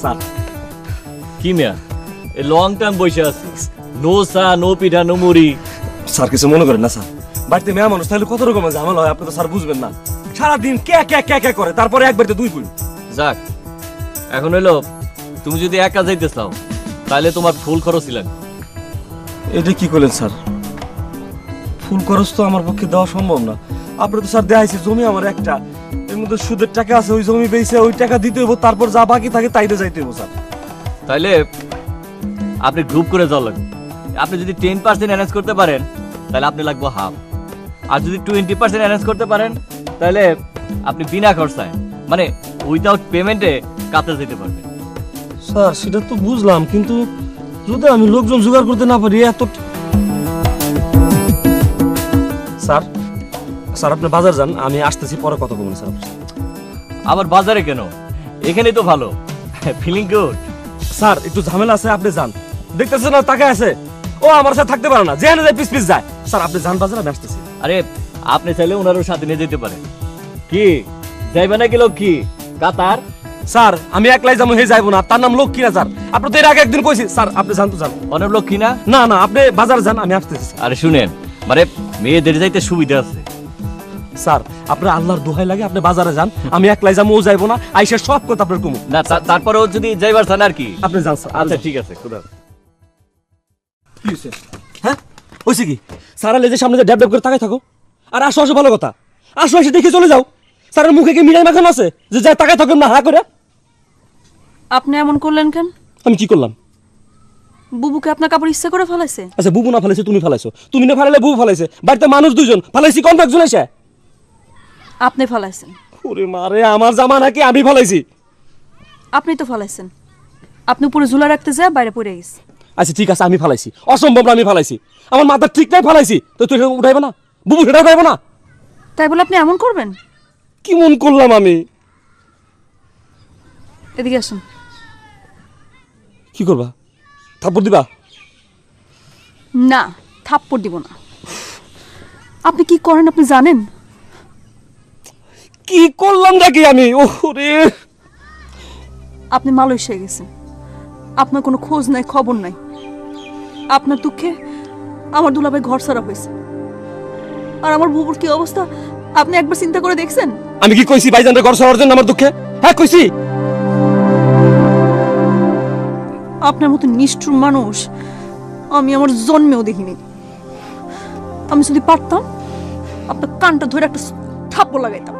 Sir. কি মিয়া? এই long time বসে আছিস। No cha no pitha no muri. Sir কিছু মনে করেন না স্যার। বাড়িতে মেয়ে মানুষ তাহলে কত রকমের ঝামেলা হয় আপনি তো স্যার বুঝবেন না। সারাদিন কে কে কে কে করে তারপরে এক বাড়িতে দুই পুই যাক এখন হইল তুমি যদি একা যাইতে চাও তাহলে তোমার ফুল খরচই লাগবে এটা কি করলেন স্যার? ফুল খরচ তো আমার পক্ষে দেওয়া সম্ভব না। আপনি তো স্যার দেখাইছে জমি আমার একটা। মধ্যে সুদের টাকা আছে ওই জমি বেচে ওই টাকা দিতে হইব তারপর যা বাকি থাকে তাইতে যাইতে হইব স্যার। তাইলে আপনি গ্রুপ করে যাওয়া লাগবে। আপনি যদি টেন পার্সেন্ট অ্যারেঞ্জ করতে পারেন তাহলে আপনি লাগবে হাফ আর যদি টোয়েন্টি পার্সেন্ট অ্যারেঞ্জ করতে পারেন তাহলে আপনি বিনা খরচায় মানে উইদাউট পেমেন্টে কাপড় যেতে পারবেন। স্যার সেটা তো বুঝলাম কিন্তু যদি আমি লোকজন জোগাড় করতে না পারি এত স্যার স্যার আপনি বাজার যান আমি আসতেছি পরে কথা বলুন স্যার। আবার বাজারে কেন? এখানেই তো ভালো। ফিলিং গুড স্যার একটু ঝামেলা আছে আপনি যান। দেখতেছেন না টাকা আছে। ও আমার সাথে থাকতে পারে না যেখানে যায় পিস পিস যায়। স্যার আপনি যান বাজার আমি আসতেছি। আরে আপনি চাইলে ওনারও সাথে নিয়ে যেতে পারেন। কি? যাইবে নাকি লোক কি কাতার? স্যার আমি একলাই যাব হে যাইবো না। তার নাম লক্ষ্মী না স্যার। আপনি তো এর আগে একদিন কইছি স্যার আপনি যান তো যান। অনেক লোক কি না? না না আপনি বাজার যান আমি আসতেছি আরে শুনেন মানে মেয়েদের যাইতে সুবিধা আছে। স্যার আপনার আল্লাহর দোহাই লাগে আপনি বাজারে যান আমি একলাই যাব ও যাইবো না আইসা সব কথা আপনার কমু। না তারপরেও যদি যাইবার চান আর কি? আপনি যান স্যার আচ্ছা ঠিক আছে খুদা। হ্যাঁ? হয়েছে কি? সারা লেজের সামনে ড্যাব ড্যাব করে তাকাই থাকো। আর আসো আসো ভালো কথা। আসো এসে দেখে চলে যাও। স্যারের মুখে কি মিলাই মাখানো আছে? যে যা তাকাই থাকুন না হা করে। আপনি এমন করলেন কেন? আমি কি করলাম? বুবুকে আপনার কাপড় ইচ্ছা করে ফেলাইছে? আচ্ছা বুবু না ফেলাইছে তুমি ফেলাইছো। তুমি না ফেলাইলে বুবু ফেলাইছে। বাড়িতে মানুষ দুজন ফেলাইছি কোন একজন এসে। আপনি ফেলাইছেন। ওরে মারে আমার জামা নাকি আমি ফেলাইছি? আপনি তো ফেলাইছেন। আপনি পুরো ঝুলা রাখতে যায় বাইরে পড়ে গেছে। আচ্ছা ঠিক আছে আমি ফেলাইছি। অসম্ভব আমি ফেলাইছি। আমার মাথা ঠিক নাই ফেলাইছি। তো তুই উঠাইবে না? বুবু সেটা উঠাইবে না? তাই বলে আপনি এমন করবেন? কি মন করলাম আমি? এদিকে আসুন। কি করবা? থাপ্পড় দিবা? না থাপ্পড় দিব না। আপনি কি করেন আপনি জানেন? কি করলাম নাকি আমি? ওরে। আপনি মালয়েশিয়া গেছেন। আপনার কোনো খোঁজ নাই খবর নাই। আপনার দুঃখে আমার দুলাভাই ঘর সারা হয়েছে। আর আমার বুবুর কি অবস্থা আপনি একবার চিন্তা করে দেখছেন? আমি কি কইছি ভাইজানরে ঘর সরার জন্য আমার দুঃখে? হ্যাঁ কইছি। আপনার মতো নিষ্ঠুর মানুষ আমি আমার জন্মেও দেখিনি। আমি যদি পারতাম আপনার কানটা ধরে একটা থাপ্পড় লাগাইতাম।